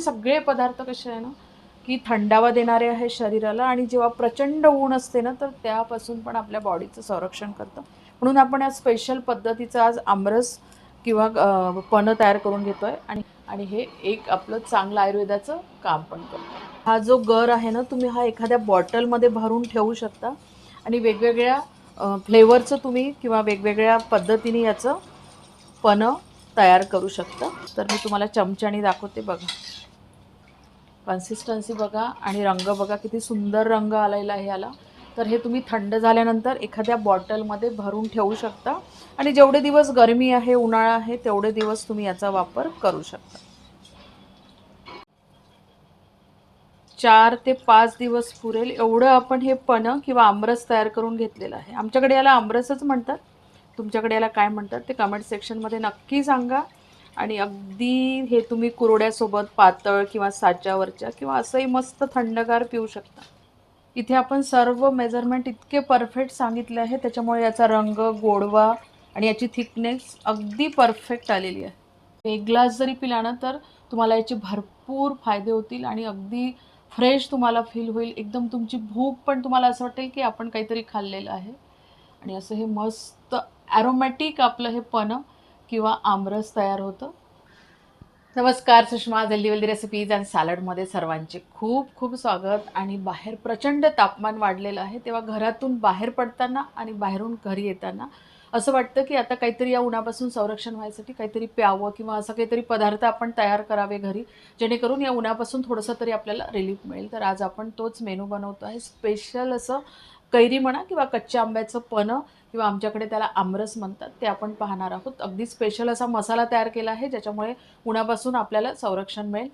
हे सगळे पदार्थ कसे आहे ना की थंडावा देणारे आहे शरीराला आणि जेव्हा प्रचंड ऊन असते ना तर त्यापासून पण आपल्या बॉडीचं संरक्षण करतं. म्हणून आपण या स्पेशल पद्धतीचा आज आमरस किंवा पन तयार करून घेतो आहे आणि आणि हे एक आपलं चांगलं आयुर्वेदाचं काम पण करतो. हा जो गर आहे ना तुम्ही हा एखाद्या बॉटलमध्ये भरून ठेवू शकता आणि वेगवेगळ्या फ्लेवरचं तुम्ही किंवा वेगवेगळ्या पद्धतीने याचं पन तयार करू शकता. तर मी तुम्हाला चमच्याने दाखवते बघा. कन्सिस्टन्सी बघा आणि रंग बघा किती सुंदर रंग आलेला आहे याला. तर हे तुम्ही थंड झाल्यानंतर एखाद्या बॉटलमध्ये भरून ठेवू शकता. आणि जेवढे दिवस गरमी आहे उन्हाळा आहे तेवढे दिवस तुम्ही याचा वापर करू शकता. चार ते पाच दिवस पुरेल. एवढं आपण हे पणं किंवा आमरस तयार करून घेतलेलं आहे. आमच्याकडे याला आमरसच म्हणतात. तुमच्याकडे याला काय म्हणतात ते कमेंट सेक्शनमध्ये नक्की सांगा. आणि अगदी हे तुम्ही कुरड्यासोबत पातळ किंवा साच्यावरच्या किंवा असंही मस्त थंडगार पिऊ शकता. इथे आपण सर्व मेजरमेंट इतके परफेक्ट सांगितले आहे त्याच्यामुळे याचा रंग गोडवा आणि याची थिकनेस अगदी परफेक्ट आलेली आहे. एक ग्लास जरी पिला ना तर तुम्हाला याचे भरपूर फायदे होतील आणि अगदी फ्रेश तुम्हाला फील होईल. एकदम तुमची भूक पण तुम्हाला असं वाटेल की आपण काहीतरी खाल्लेलं आहे. आणि असं हे मस्त ॲरोमॅटिक आपलं हे पणं किंवा आमरस तयार होतं? नमस्कार सुषमा जल्दी वेल्दी रेसिपीज अँड सॅलडमध्ये सर्वांचे खूप खूप स्वागत. आणि बाहेर प्रचंड तापमान वाढलेलं आहे तेव्हा घरातून बाहेर पडताना आणि बाहेरून घरी येताना असं वाटतं की आता काहीतरी या उन्हापासून संरक्षण व्हायसाठी काहीतरी प्यावं किंवा असं काहीतरी पदार्थ आपण तयार करावे घरी जेणेकरून या उन्हापासून थोडंसं तरी आपल्याला रिलीफ मिळेल. तर आज आपण तोच मेनू बनवतो आहे. स्पेशल असं कैरी म्हणा किंवा कच्च्या आंब्याचं पणं किंवा आमच्याकडे त्याला आमरस म्हणतात ते आपण पाहणार आहोत. अगदी स्पेशल असा मसाला तयार केला आहे ज्याच्यामुळे उन्हापासून आपल्याला संरक्षण मिळेल.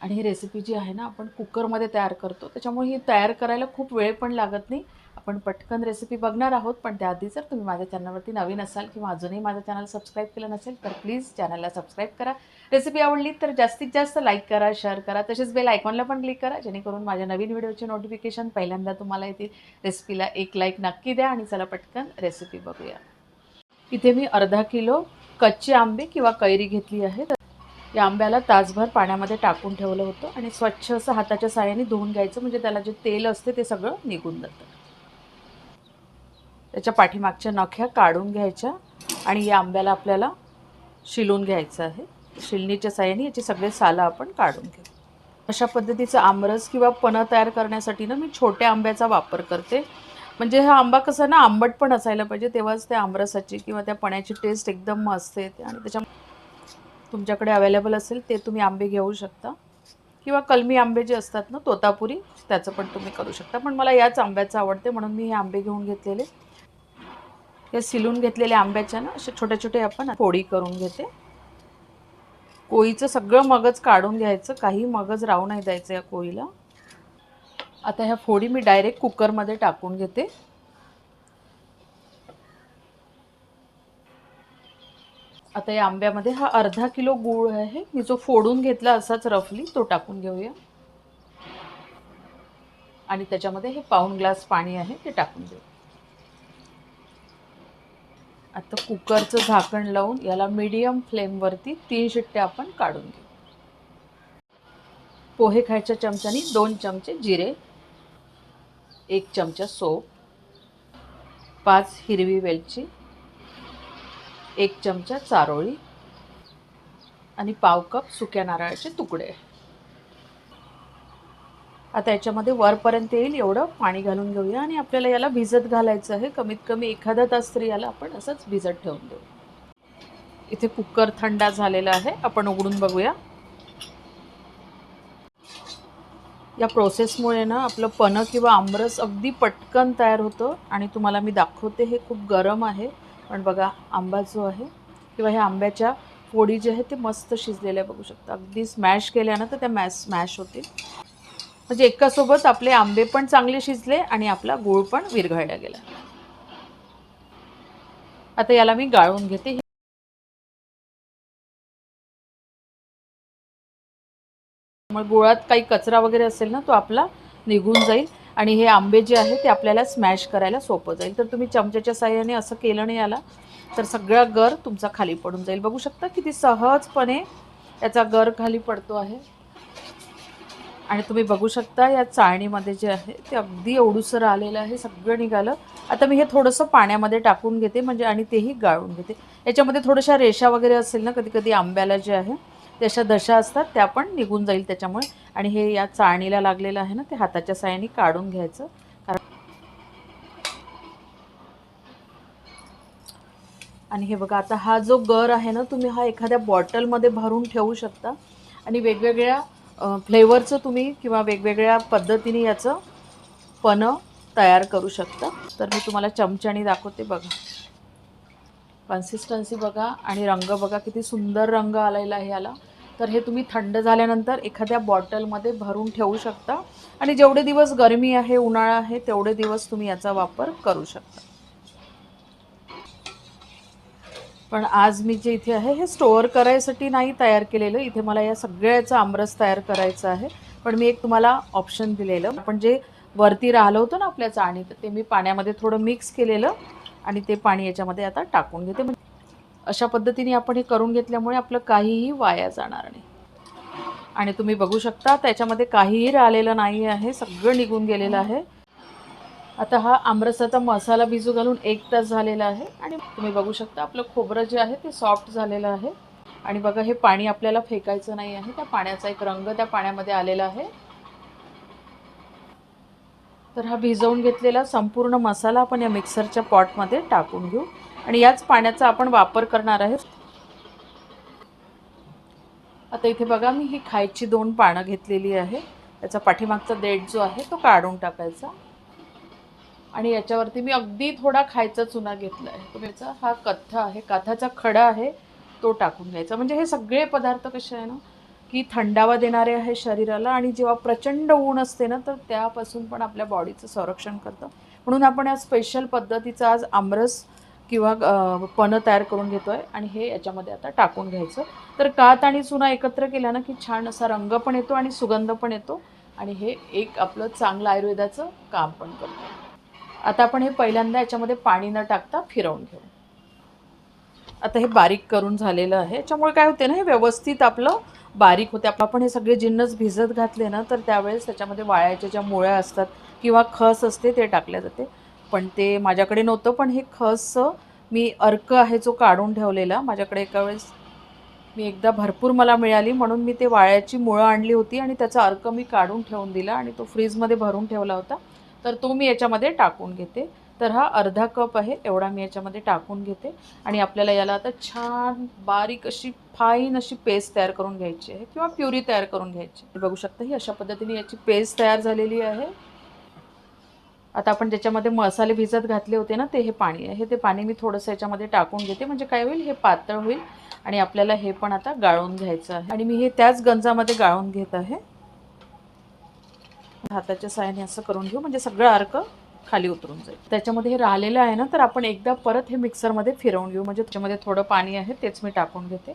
आणि ही रेसिपी जी आहे ना आपण कुकरमध्ये तयार करतो. त्याच्यामुळे ही तयार करायला खूप वेळ पण लागत नाही. आपण पटकन रेसिपी बघणार आहोत पण त्याआधी जर तुम्ही माझ्या चॅनलवरती नवीन असाल किंवा अजूनही माझं चॅनल सबस्क्राईब केलं नसेल तर प्लीज चॅनलला सबस्क्राईब करा. रेसिपी आवडली तर जास्तीत जास्त लाईक करा शेअर करा तसेच बेल आयकॉनला पण क्लिक करा जेणेकरून माझ्या नवीन व्हिडिओचे नोटिफिकेशन पहिल्यांदा तुम्हाला येतील. रेसिपीला एक लाईक नक्की द्या आणि चला पटकन रेसिपी बघूया. इथे मी अर्धा किलो कच्चे आंबे किंवा कैरी घेतली आहे. तर या आंब्याला तासभर पाण्यामध्ये टाकून ठेवलं होतं आणि स्वच्छ असं हाताच्या साह्याने धुवून घ्यायचं म्हणजे त्याला जे तेल असते ते सगळं निघून जातं. त्याच्या पाठीमागच्या नख्या काढून घ्यायच्या आणि या आंब्याला आपल्याला शिलून घ्यायचं आहे. शिलणीच्या साह्याने याचे सगळे सालं आपण काढून घेऊ. अशा पद्धतीचं आमरस किंवा पणं तयार करण्यासाठी ना मी छोट्या आंब्याचा वापर करते. म्हणजे हा आंबा कसा ना आंबट पण असायला पाहिजे तेव्हाच त्या आमरसाची किंवा त्या पण्याची टेस्ट एकदम मस्त येते आणि त्याच्या तुमच्याकडे अवेलेबल असेल ते तुम्ही आंबे घेऊ शकता. किंवा कलमी आंबे जे असतात ना तोतापुरी त्याचं पण तुम्ही करू शकता. पण मला याच आंब्याचं आवडते म्हणून मी हे आंबे घेऊन घेतलेले. या सिलून घेतलेल्या आंब्याच्या ना असे छोटे छोटे आपण फोडी करून घेते. कोळीचं सगळं मगज काढून घ्यायचं काही मगज राहू नाही द्यायचं या कोळीला. आता ह्या फोडी मी डायरेक्ट कुकरमध्ये टाकून घेते. आता या आंब्यामध्ये हा अर्धा किलो गूळ आहे मी जो फोडून घेतला असाच रफली तो टाकून घेऊया. आणि त्याच्यामध्ये हे पाऊन ग्लास पाणी आहे ते टाकून घेऊ आता कुकरचं झाकण लावून याला मीडियम फ्लेमवरती तीन शिट्ट्या आपण काढून घेऊ. पोहे खायच्या चमच्यानी दोन चमचे जिरे एक चमचा सोप पाच हिरवी वेलची एक चमचा चारोळी आणि पाव कप सुक्या नारळाचे तुकडे. आता याच्यामध्ये वरपर्यंत येईल एवढं पाणी घालून घेऊया आणि आपल्याला याला भिजत घालायचं आहे. कमीत कमी एखादा तास तरी याला आपण असंच भिजत ठेवून देऊ. इथे कुकर थंडा झालेला आहे. आपण उघडून बघूया. या प्रोसेसमुळे ना आपलं पणं किंवा आमरस अगदी पटकन तयार होतं आणि तुम्हाला मी दाखवते हे खूप गरम आहे. पण बघा आंबा जो आहे किंवा ह्या आंब्याच्या फोडी जे आहे ते मस्त शिजलेल्या बघू शकता. अगदी स्मॅश केल्या ना तर त्या मॅश स्मॅश होतील. म्हणजे एकासोबत आपले आंबे पण चांगले शिजले आणि आपला गूळ पण विरघळला गेला. आता याला मी गाळून घेते. मग गुळात काही कचरा वगैरे असेल ना तो आपला निघून जाईल आणि हे आंबे जे आहे ते आपल्याला स्मॅश करायला सोपं जाईल. तर तुम्ही चमच्याच्या साह्याने असं केलं नाही याला तर सगळा गर तुमचा खाली पडून जाईल. बघू शकता किती सहजपणे याचा गर खाली पडतो आहे. आणि तुम्ही बघू शकता या चाळणीमध्ये जे आहे ते अगदी एवढूसर आलेलं आहे सगळं निघालं. आता मी हे थोडंसं पाण्यामध्ये टाकून घेते म्हणजे आणि तेही गाळून घेते. याच्यामध्ये थोड्याशा रेषा वगैरे असेल ना कधी कधी आंब्याला जे आहे ते अशा दशा असतात त्या पण निघून जाईल त्याच्यामुळे. आणि हे या चाळणीला लागलेलं आहे ना ते हाताच्या साह्याने काढून घ्यायचं. कारण आणि हे बघा आता हा जो गर आहे ना तुम्ही हा एखाद्या बॉटलमध्ये भरून ठेवू शकता. आणि वेगवेगळ्या फ्लेवरचं तुम्ही किंवा वेगवेगळ्या पद्धतीने याचं पनं तयार करू शकता. तर मी तुम्हाला चमच्याने दाखवते बघा. कन्सिस्टन्सी बघा आणि रंग बघा किती सुंदर रंग आलेला आहे याला. तर हे तुम्ही थंड झाल्यानंतर एखाद्या बॉटलमध्ये भरून ठेवू शकता. आणि जेवढे दिवस गरमी आहे उन्हाळा आहे तेवढे दिवस तुम्ही याचा वापर करू शकता. पण आज मी जे इथे आहे हे स्टोअर करायसाठी नाही तयार केलेलं. इथे मला या सगळ्याचा आमरस तयार करायचा आहे. पण मी एक तुम्हाला ऑप्शन दिलेलं. आपण जे वरती राहिलं होतं ना आपल्या तर ते मी पाण्यामध्ये थोडं मिक्स केलेलं आणि ते पाणी याच्यामध्ये आता टाकून घेते. अशा पद्धतीने आपण हे करून घेतल्यामुळे आपलं काहीही वाया जाणार नाही. आणि तुम्ही बघू शकता त्याच्यामध्ये काहीही राहिलेलं नाही आहे. सगळं निघून गेलेलं आहे. आता हा आमरसाचा मसाला भिजू घालून एक तास झालेला आहे आणि तुम्ही बघू शकता आपलं खोबरं जे आहे ते सॉफ्ट झालेलं आहे. आणि बघा हे पाणी आपल्याला फेकायचं नाही आहे. त्या पाण्याचा एक रंग त्या पाण्यामध्ये आलेला आहे. तर हा भिजवून घेतलेला संपूर्ण मसाला आपण या मिक्सरच्या पॉटमध्ये टाकून घेऊ. आणि याच पाण्याचा आपण वापर करणार आहे. आता इथे बघा मी ही खायची दोन पानं घेतलेली आहे. त्याचा पाठीमागचा देठ जो आहे तो काढून टाकायचा. आणि याच्यावरती मी अगदी थोडा खायचा चुना घेतला आहे याचा हा कथा आहे. काथाचा खडा आहे. तो टाकून घ्यायचा. म्हणजे हे सगळे पदार्थ कसे आहे ना की थंडावा देणारे आहे शरीराला आणि जेव्हा प्रचंड ऊन असते ना तर त्यापासून पण आपल्या बॉडीचं संरक्षण करतं. म्हणून आपण या स्पेशल पद्धतीचा आज आमरस किंवा पनं तयार करून घेतो आहे आणि हे याच्यामध्ये आता टाकून घ्यायचं. तर कात आणि चुना एकत्र केला ना की छान असा रंग पण येतो आणि सुगंध पण येतो. आणि हे एक आपलं चांगलं आयुर्वेदाचं काम पण करतं. आता आपण हे पहिल्यांदा याच्यामध्ये पाणी न टाकता फिरवून घेऊ. आता हे बारीक करून झालेलं आहे. याच्यामुळे काय होते ना हे व्यवस्थित आपलं बारीक होते. आपण हे सगळे जिन्नस भिजत घातले ना तर त्यावेळेस त्याच्यामध्ये वाळ्याच्या ज्या मुळ्या असतात किंवा खस असते ते टाकल्या जाते. पण ते माझ्याकडे नव्हतं पण हे खस मी अर्क आहे जो काढून ठेवलेला. माझ्याकडे एका वेळेस मी एकदा भरपूर मला मिळाली म्हणून मी ते वाळ्याची मुळं आणली होती आणि त्याचा अर्क मी काढून ठेवून दिला आणि तो फ्रीजमध्ये भरून ठेवला होता. तर तो मी याच्यामध्ये टाकून घेते. तर हा अर्धा कप आहे एवढा मी याच्यामध्ये टाकून घेते. आणि आपल्याला याला आता छान बारीक अशी फाईन अशी पेस्ट तयार करून घ्यायची आहे किंवा प्युरी तयार करून घ्यायची आहे. बघू शकता ही अशा पद्धतीने याची पेस्ट तयार झालेली आहे. आता आपण ज्याच्यामध्ये मसाले भिजत घातले होते ना ते हे पाणी आहे. ते पाणी मी थोडंसं याच्यामध्ये टाकून घेते. म्हणजे काय होईल? हे पातळ होईल आणि आपल्याला हे पण आता गाळून घ्यायचं आहे. आणि मी हे त्याच गंजामध्ये गाळून घेत आहे. हाताच्या सहाय्याने असं करून घेऊ म्हणजे सगळं अर्क खाली उतरून जाईल. त्याच्यामध्ये हे राहिलेलं आहे ना तर आपण एकदा परत हे मिक्सरमध्ये फिरवून घेऊ. म्हणजे त्याच्यामध्ये थोडं पाणी आहे तेच मी टाकून घेते.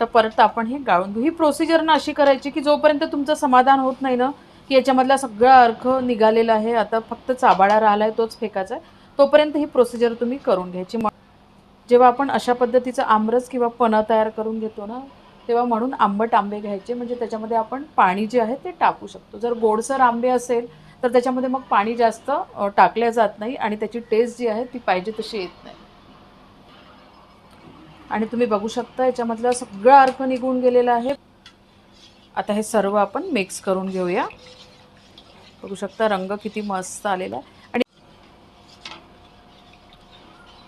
तर परत आपण हे गाळून घेऊ. ही प्रोसिजर ना अशी करायची की जोपर्यंत तुमचं समाधान होत नाही ना की याच्यामधला सगळा अर्क निघालेला आहे आता फक्त चाबाडा राहिला आहे तोच फेकायचा आहे तोपर्यंत ही प्रोसिजर तुम्ही करून घ्यायची. मग जेव्हा आपण अशा पद्धतीचं आमरस किंवा पणं तयार करून घेतो ना तेव्हा म्हणून आंबट आंबे घ्यायचे. म्हणजे त्याच्यामध्ये आपण पाणी जे आहे ते टाकू शकतो. जर गोडसर आंबे असेल तर त्याच्यामध्ये मग पाणी जास्त टाकल्या जात नाही आणि त्याची टेस्ट जी आहे ती पाहिजे तशी येत नाही. आणि तुम्ही बघू शकता याच्यामधलं सगळं अर्क निघून गेलेला आहे. आता हे सर्व आपण मिक्स करून घेऊया. बघू शकता रंग किती मस्त आलेला आहे. आणि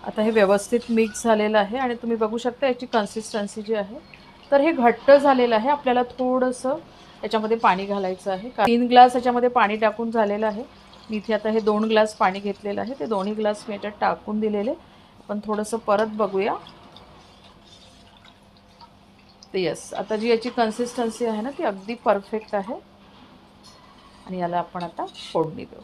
आता हे व्यवस्थित मिक्स झालेलं आहे. आणि तुम्ही बघू शकता याची कन्सिस्टन्सी जी आहे तर हे घट्ट झालेलं आहे. आपल्याला थोडंसं याच्यामध्ये पाणी घालायचं आहे. तीन ग्लास याच्यामध्ये पाणी टाकून झालेलं आहे. मी इथे आता हे दोन ग्लास पाणी घेतलेलं आहे. ते दोन्ही ग्लास मी याच्यात टाकून दिलेले. आपण थोडंसं परत बघूया. ते यस आता जी याची कन्सिस्टन्सी आहे ना ती अगदी परफेक्ट आहे. आणि याला आपण आता फोडणी देऊ.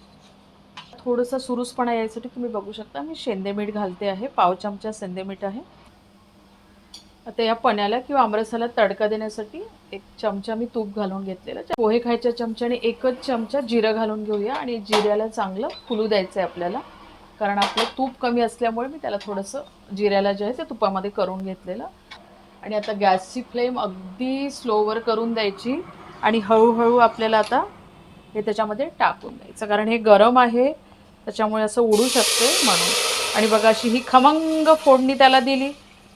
थोडंसं सुरूसपणा यायसाठी तुम्ही बघू शकता मी शेंदे मीठ घालते आहे. पाव चमचा शेंदे मीठ आहे. आता या पण्याला किंवा आमरसाला तडका देण्यासाठी एक चमचा मी तूप घालून घेतलेला. पोहे खायच्या चमच्याने एकच चमचा जिरं घालून घेऊया आणि जिऱ्याला चांगलं फुलू द्यायचं आहे आपल्याला. कारण आपलं तूप कमी असल्यामुळे मी त्याला थोडंसं जिऱ्याला जे आहे ते तुपामध्ये करून घेतलेलं. आणि आता गॅसची फ्लेम अगदी स्लोवर करून द्यायची आणि हळूहळू आपल्याला आता हे त्याच्यामध्ये टाकून द्यायचं. कारण हे गरम आहे त्याच्यामुळे असं उडू शकते म्हणून आणि बघा अशी ही खमंग फोडणी त्याला दिली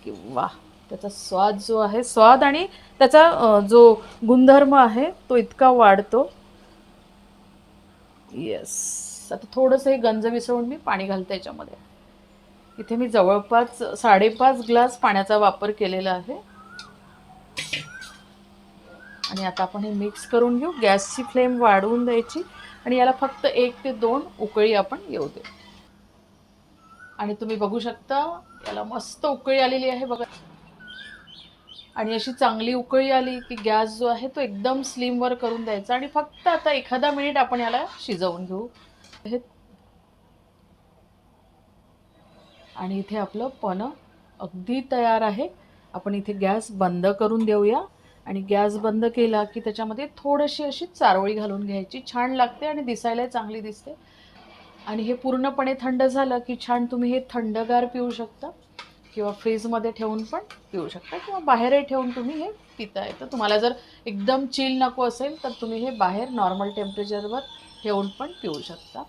की वा त्याचा स्वाद जो आहे स्वाद आणि त्याचा जो गुणधर्म आहे तो इतका वाढतो. येस आता थोडंसं हे गंज मिसळून मी पाणी घालते याच्यामध्ये. इथे मी जवळपास साडेपाच ग्लास पाण्याचा वापर केलेला आहे. आणि आता आपण हे मिक्स करून घेऊ. गॅसची फ्लेम वाढवून द्यायची. आणि याला फक्त एक ते दोन उकळी आपण येऊ दे आणि तुम्ही बघू शकता याला मस्त उकळी आलेली आहे. बघा. आणि अशी चांगली उकळी आली की गॅस जो आहे तो एकदम स्लिमवर करून द्यायचा आणि फक्त आता एखादा मिनिट आपण याला शिजवून घेऊ. हे आणि इथे आपलं पन अगदी तयार आहे. आपण इथे गॅस बंद करून देऊया. आणि गॅस बंद केला की त्याच्यामध्ये थोडीशी अशी चारोळी घालून घ्यायची. छान लागते आणि दिसायला चांगली दिसते. आणि हे पूर्णपणे थंड झालं की छान तुम्ही हे थंडगार पिऊ शकता. किंवा फ्रीजमध्ये ठेवून पण पिऊ शकता. किंवा बाहेरही ठेवून तुम्ही हे पिता येतं तुम्हाला जर एकदम चिल नको असेल तर तुम्ही हे बाहेर नॉर्मल टेम्परेचरवर ठेवून पण पिऊ शकता.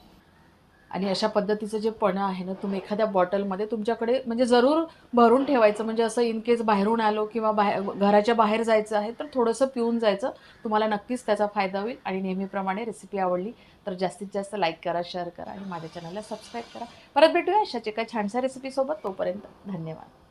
आणि अशा पद्धतीचं जे पणं आहे ना तुम्ही एखाद्या बॉटलमध्ये तुमच्याकडे म्हणजे जरूर भरून ठेवायचं. म्हणजे असं इन केस बाहेरून आलो किंवा बाहेर घराच्या बाहेर जायचं आहे तर थोडंसं पिऊन जायचं. तुम्हाला नक्कीच त्याचा फायदा होईल आणि नेहमीप्रमाणे रेसिपी आवडली तर जास्तीत जास्त लाईक करा शेअर करा आणि माझ्या चॅनलला सबस्क्राईब करा. परत भेटूया अशाच एका छानशा रेसिपीसोबत तोपर्यंत धन्यवाद.